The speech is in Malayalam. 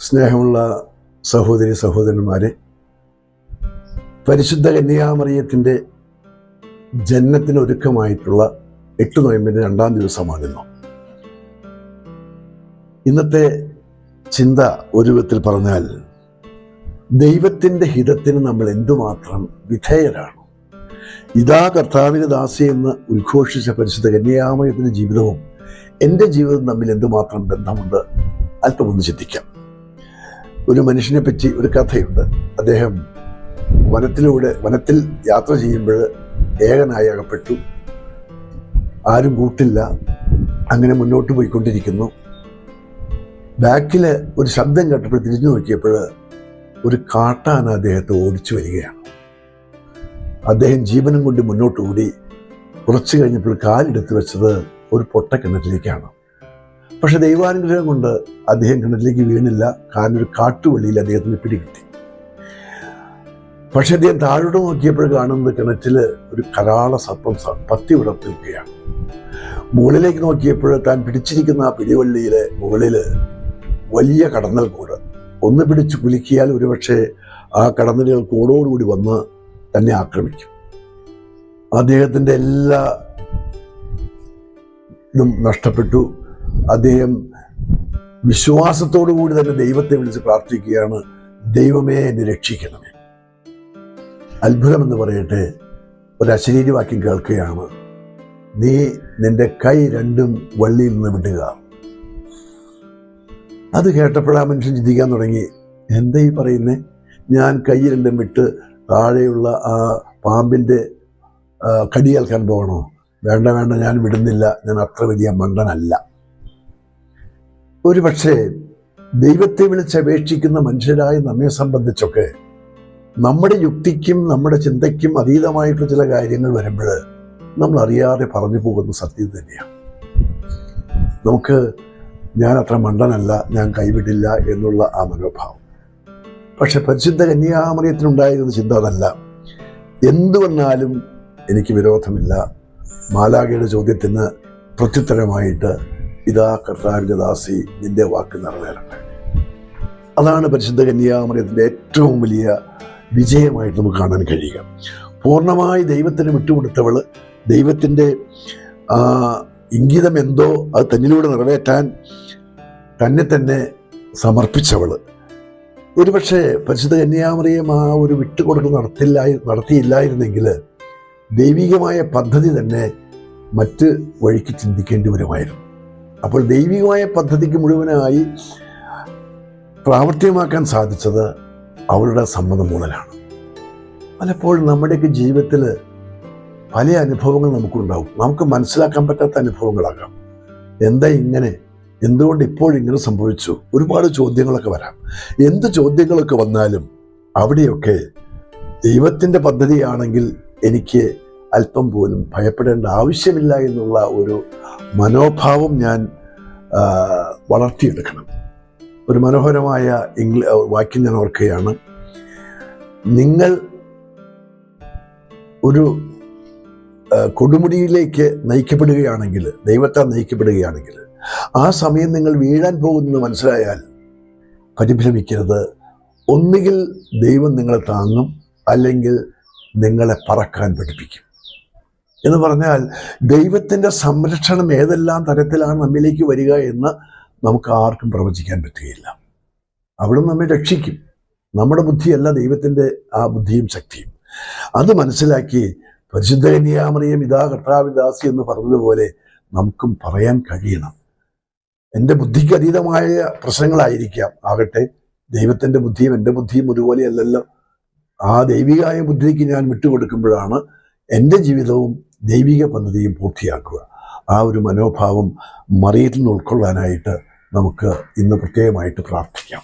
സ്നേഹമുള്ള സഹോദരി സഹോദരന്മാരെ പരിശുദ്ധ കന്യാമറിയത്തിന്റെ ജന്മത്തിന് ഒരുക്കമായിട്ടുള്ള എട്ട് നോയമ്പിന്റെ രണ്ടാം ദിവസമാണിന്ന് ഇന്നത്തെ ചിന്ത ഒരു വിധത്തിൽ പറഞ്ഞാൽ ദൈവത്തിന്റെ ഹിതത്തിന് നമ്മൾ എന്തുമാത്രം വിധേയരാണ്? ഇതാ കർത്താവിന് ദാസി എന്ന് ഉദ്ഘോഷിച്ച പരിശുദ്ധ കന്യാമയത്തിന്റെ ജീവിതവും എന്റെ ജീവിതവും തമ്മിൽ എന്തുമാത്രം ബന്ധമുണ്ട്? അല്പമൊന്ന് ചിന്തിക്കാം. ഒരു മനുഷ്യനെ പറ്റി ഒരു കഥയുണ്ട്. അദ്ദേഹം വനത്തിലൂടെ വനത്തിൽ യാത്ര ചെയ്യുമ്പോൾ ഏകനായി അകപ്പെട്ടു. ആരും കൂട്ടില്ല. അങ്ങനെ മുന്നോട്ട് പോയിക്കൊണ്ടിരിക്കുന്നു. ബാക്കിൽ ഒരു ശബ്ദം കേട്ടപ്പോൾ തിരിഞ്ഞു നോക്കിയപ്പോൾ ഒരു കാട്ടാന അദ്ദേഹത്തെ ഓടിച്ചു വരികയാണ്. അദ്ദേഹം ജീവനും കൊണ്ട് മുന്നോട്ട് ഓടി കുറച്ച് കഴിഞ്ഞപ്പോൾ കാലെടുത്ത് വെച്ചത് ഒരു പൊട്ടക്കിണറ്റിലേക്കാണ്. പക്ഷെ ദൈവാനുഗ്രഹം കൊണ്ട് അദ്ദേഹം കിണറ്റിലേക്ക് വീണില്ല. കാരണം ഒരു കാട്ടുവള്ളിയിൽ അദ്ദേഹത്തിന് പിടികിട്ടി. പക്ഷെ അദ്ദേഹം താഴോട്ട് നോക്കിയപ്പോൾ കാണുന്നത് കിണറ്റിൽ ഒരു കരാള സർപ്പം പത്തി വിടർത്തി നിൽക്കുകയാണ് മുകളിലേക്ക് നോക്കിയപ്പോൾ താൻ പിടിച്ചിരിക്കുന്ന ആ പിടിവള്ളിയിലെ മുകളിൽ വലിയ കടന്നൽ കൂട്. ഒന്ന് പിടിച്ച് കുലുക്കിയാൽ ഒരുപക്ഷെ ആ കടന്നലുകൾ കൂടോടുകൂടി വന്ന് തന്നെ ആക്രമിക്കും. അദ്ദേഹത്തിന്റെ എല്ലാ ഇതും നഷ്ടപ്പെട്ടു. അദ്ദേഹം വിശ്വാസത്തോടു കൂടി തന്നെ ദൈവത്തെ വിളിച്ച് പ്രാർത്ഥിക്കുകയാണ് ദൈവമേ എന്നെ രക്ഷിക്കണമേ. അത്ഭുതമെന്ന് പറയട്ടെ ഒരു അശരീരി വാക്യം കേൾക്കുകയാണ് നീ നിന്റെ കൈ രണ്ടും വള്ളിയിൽ നിന്ന് വിടുക. അത് കേട്ടപ്പോഴാ മനുഷ്യൻ ചിന്തിക്കാൻ തുടങ്ങി എന്താ ഈ പറയുന്നേ? ഞാൻ കൈ രണ്ടും വിട്ട് താഴെയുള്ള ആ പാമ്പിന്റെ കടിയേൽക്കാൻ പോകണോ? വേണ്ട വേണ്ട ഞാൻ വിടുന്നില്ല ഞാൻ അത്ര വലിയ മണ്ടനല്ല. ഒരു പക്ഷേ ദൈവത്തെ വിളിച്ചപേക്ഷിക്കുന്ന മനുഷ്യരായ നമ്മെ സംബന്ധിച്ചൊക്കെ നമ്മുടെ യുക്തിക്കും നമ്മുടെ ചിന്തയ്ക്കും അതീതമായിട്ടുള്ള ചില കാര്യങ്ങൾ വരുമ്പോൾ നമ്മൾ അറിയാതെ പറഞ്ഞു പോകുന്ന സത്യം തന്നെയാണ്. നമുക്ക് ഞാൻ അത്ര മണ്ടനല്ല ഞാൻ കൈവിടില്ല എന്നുള്ള ആ മനോഭാവം. പക്ഷെ പരിശുദ്ധ കന്യാമറിയത്തിനുണ്ടായിരുന്ന ചിന്ത അതല്ല. എന്തു വന്നാലും എനിക്ക് വിരോധമില്ല. മാലാഖയുടെ ചോദ്യത്തിന് പ്രത്യുത്തരമായിട്ട് ഇതാ കർത്താവിന്റെ ദാസി നിന്റെ വാക്ക് നിറവേറട്ടെ. അതാണ് പരിശുദ്ധ കന്യാമറിയത്തിന്റെ ഏറ്റവും വലിയ വിജയമായിട്ട് നമുക്ക് കാണാൻ കഴിയുക. പൂർണമായി ദൈവത്തിന് വിട്ടുകൊടുത്തവൾ ദൈവത്തിന്റെ ഇംഗിതം എന്തോ അത് തന്നിലൂടെ നിറവേറ്റാൻ തന്നെ തന്നെ സമർപ്പിച്ചവൾ. ഒരുപക്ഷെ പരിശുദ്ധ കന്യാമറിയം ആ ഒരു വിട്ടുകൊടുക്കൽ നടത്തില്ല നടത്തിയില്ലായിരുന്നെങ്കിൽ ദൈവികമായ പദ്ധതി തന്നെ മറ്റ് വഴിക്ക് ചിന്തിക്കേണ്ടി വരുമായിരുന്നു. അപ്പോൾ ദൈവികമായ പദ്ധതിക്ക് മുഴുവനായി പ്രാവർത്തികമാക്കാൻ സാധിച്ചത് അവരുടെ സമ്മതം മൂലമാണ് പലപ്പോഴും നമ്മുടെയൊക്കെ ജീവിതത്തിൽ പല അനുഭവങ്ങൾ നമുക്കുണ്ടാവും. നമുക്ക് മനസ്സിലാക്കാൻ പറ്റാത്ത അനുഭവങ്ങളാകാം. എന്താ ഇങ്ങനെ? എന്തുകൊണ്ട് ഇപ്പോൾ ഇങ്ങനെ സംഭവിച്ചു? ഒരുപാട് ചോദ്യങ്ങളൊക്കെ വരാം. എന്ത് ചോദ്യങ്ങളൊക്കെ വന്നാലും അവിടെയൊക്കെ ദൈവത്തിന്റെ പദ്ധതിയാണെങ്കിൽ എനിക്ക് അല്പം പോലും ഭയപ്പെടേണ്ട ആവശ്യമില്ല എന്നുള്ള ഒരു മനോഭാവം ഞാൻ വളർത്തിയെടുക്കണം. ഒരു മനോഹരമായ ഇംഗ്ല വാക്യം ഞാൻ ഓർക്കുകയാണ്. നിങ്ങൾ ഒരു കൊടുമുടിയിലേക്ക് നയിക്കപ്പെടുകയാണെങ്കിൽ ദൈവത്താൽ നയിക്കപ്പെടുകയാണെങ്കിൽ ആ സമയം നിങ്ങൾ വീഴാൻ പോകുന്നത് മനസ്സിലായാൽ പരിഭ്രമിക്കരുത്. ഒന്നുകിൽ ദൈവം നിങ്ങളെ താങ്ങും അല്ലെങ്കിൽ നിങ്ങളെ പറക്കാൻ പഠിപ്പിക്കും. എന്ന് പറഞ്ഞാൽ ദൈവത്തിന്റെ സംരക്ഷണം ഏതെല്ലാം തരത്തിലാണ് നമ്മിലേക്ക് വരിക എന്ന് നമുക്ക് ആർക്കും പ്രവചിക്കാൻ പറ്റുകയില്ല. അവിടെ നമ്മെ രക്ഷിക്കും. നമ്മുടെ ബുദ്ധിയല്ല ദൈവത്തിന്റെ ആ ബുദ്ധിയും ശക്തിയും. അത് മനസ്സിലാക്കി പരിശുദ്ധ കന്യാമറിയം ഇതാ കർത്താവിദാസി എന്ന് പറഞ്ഞതുപോലെ നമുക്കും പറയാൻ കഴിയണം. എന്റെ ബുദ്ധിക്ക് അതീതമായ പ്രശ്നങ്ങളായിരിക്കാം. ആകട്ടെ ദൈവത്തിന്റെ ബുദ്ധിയും എന്റെ ബുദ്ധിയും ഒരുപോലെയല്ലല്ലോ. ആ ദൈവികമായ ബുദ്ധിക്ക് ഞാൻ വിട്ടുകൊടുക്കുമ്പോഴാണ് എന്റെ ജീവിതവും ദൈവിക പദ്ധതിയും പൂർത്തിയാക്കുക. ആ ഒരു മനോഭാവം മറിയത്തിൽ നിന്ന് ഉൾക്കൊള്ളാനായിട്ട് നമുക്ക് ഇന്ന് പ്രത്യേകമായിട്ട് പ്രാർത്ഥിക്കാം.